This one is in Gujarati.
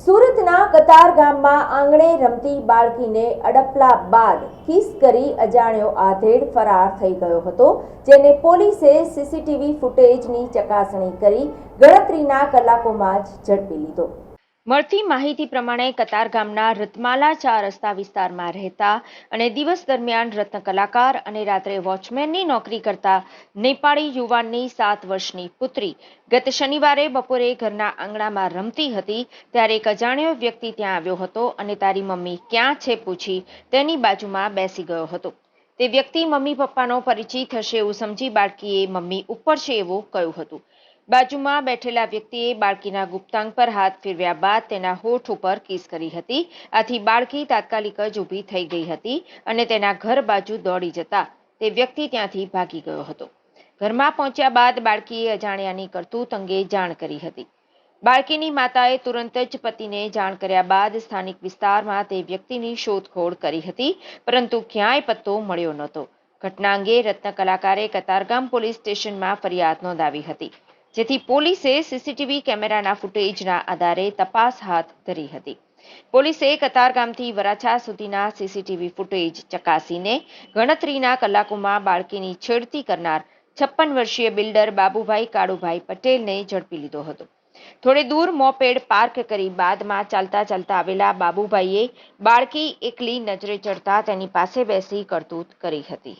સુરતના કતાર ગામમાં આંગણે રમતી બાળકીને અડપલા બાદ કિસ કરી અજાણ્યો આધેડ ફરાર થઈ ગયો હતો, જેને પોલીસે સીસીટીવી ફૂટેજની ચકાસણી કરી ગણતરીના કલાકોમાં જ ઝડપી લીધો. મળતી માહિતી પ્રમાણે કતાર ગામના રતમાલા ચાર રસ્તા વિસ્તારમાં રહેતા અને દિવસ દરમિયાન રત્ન કલાકાર અને રાત્રે વોચમેનની નોકરી કરતા નેપાળી યુવાનની સાત વર્ષની પુત્રી. ગત શનિવારે બપોરે ઘરના આંગણામાં રમતી હતી, ત્યારે એક અજાણ્યો વ્યક્તિ ત્યાં આવ્યો હતો અને તારી મમ્મી ક્યાં છે પૂછી તેની બાજુમાં બેસી ગયો હતો. તે વ્યક્તિ મમ્મી પપ્પાનો પરિચિત હશે એવું સમજી બાળકીએ મમ્મી ઉપર છે એવું કહ્યું હતું. બાજુમાં બેઠેલા વ્યક્તિએ બાળકીના ગુપ્તાંગ પર હાથ ફેરવ્યા બાદ તેના હોઠ ઉપર કિસ કરી હતી. આથી બાળકી તાત્કાલિક જ ઊભી થઈ ગઈ હતી અને તેના ઘર બાજુ દોડી જતા તે વ્યક્તિ ત્યાંથી ભાગી ગયો હતો. ઘરમાં પહોંચ્યા બાદ બાળકીએ અજાણ્યાની કરતૂત અંગે જાણ કરી હતી. બાળકીની માતાએ તુરંત જ પતિને જાણ કર્યા બાદ સ્થાનિક વિસ્તારમાં તે વ્યક્તિની શોધખોળ કરી હતી, પરંતુ ક્યાંય પત્તો મળ્યો નહોતો. ઘટના અંગે રત્ન કલાકારે કતારગામ પોલીસ સ્ટેશનમાં ફરિયાદ નોંધાવી હતી. જેથી પોલીસે સીસીટીવી કેમેરાના ફૂટેજના આધારે તપાસ હાથ ધરી હતી. પોલીસે કતારગામથી વરાછા સુધીના સીસીટીવી ફૂટેજ ચકાસીને ગણતરીના કલાકોમાં બાળકીની છેડતી કરનાર છપ્પન વર્ષીય બિલ્ડર બાબુભાઈ કાળુભાઈ પટેલને ઝડપી લીધો હતો. થોડે દૂર મોપેડ પાર્ક કરી બાદમાં ચાલતા ચાલતા આવેલા બાબુભાઈએ બાળકી એકલી નજરે ચડતા તેની પાસે બેસી કરતૂત કરી હતી.